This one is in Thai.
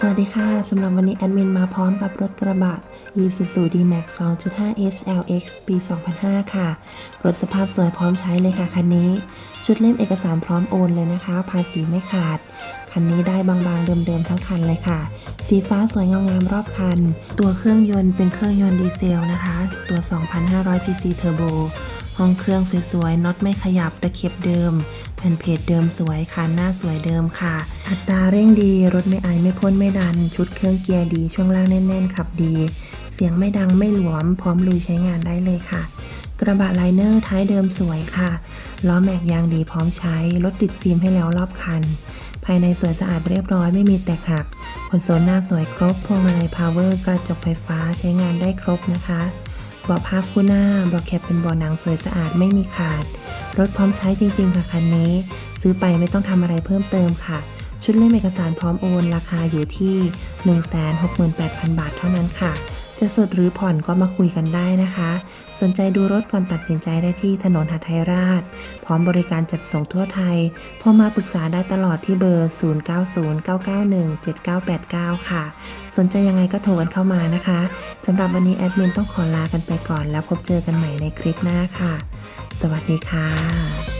สวัสดีค่ะ สำหรับวันนี้แอดมินมาพร้อมกับรถกระบะ Isuzu D-Max 2.5 SLX ปี 2005 ค่ะ รถสภาพสวยพร้อมใช้เลยค่ะคันนี้ ชุดเล่มเอกสารพร้อมโอนเลยนะคะ ภาษีไม่ขาด คันนี้ได้บางๆเดิมๆทั้งคันเลยค่ะ สีฟ้าสวยงามๆรอบคัน ตัวเครื่องยนต์เป็นเครื่องยนต์ดีเซลนะคะ ตัว 2,500ซีซีเทอร์โบห้องเครื่องสวยๆน็อตไม่ขยับตะเข็บเดิม แผ่นเพจเดิมสวยคันหน้าสวยเดิมค่ะ อัตราเร่งดี รถไม่ไอายไม่พ่นไม่ดัน ชุดเครื่องเกียร์ดี ช่วงล่างแน่นๆขับดี เสียงไม่ดังไม่หลวม พร้อมลุยใช้งานได้เลยค่ะ กระบะไลเนอร์ท้ายเดิมสวยค่ะ ล้อแม็กยางดีพร้อมใช้ รถติดฟิล์มให้แล้วรอบคัน ภายในสวยสะอาดเรียบร้อยไม่มีแตกหักคอนโซลหน้าสวยครบพวงมาลัยพาวเวอร์กระจกไฟฟ้าใช้งานได้ครบนะคะ บาะพักคู่หน้าเบาะแคปเป็นเบาะหนังสวยสะอาดไม่มีขาด รถพร้อมใช้จริง ๆ ค่ะคันนี้ ซื้อไปไม่ต้องทำอะไรเพิ่มเติมค่ะ ชุดเล่มเอกสารพร้อมโอน ราคาอยู่ที่ 168,000 บาทเท่านั้นค่ะ จะสดหรือผ่อนก็มาคุยกันได้นะคะ สนใจดูรถก่อนตัดสินใจได้ที่ถนนหาไทยราช พร้อมบริการจัดส่งทั่วไทย โทรมาปรึกษาได้ตลอดที่เบอร์ 0909917989 ค่ะ สนใจยังไงก็โทรกันเข้ามานะคะสำหรับวันนี้แอดมินต้องขอลากันไปก่อน แล้วพบเจอกันใหม่ในคลิปหน้าค่ะ สวัสดีค่ะ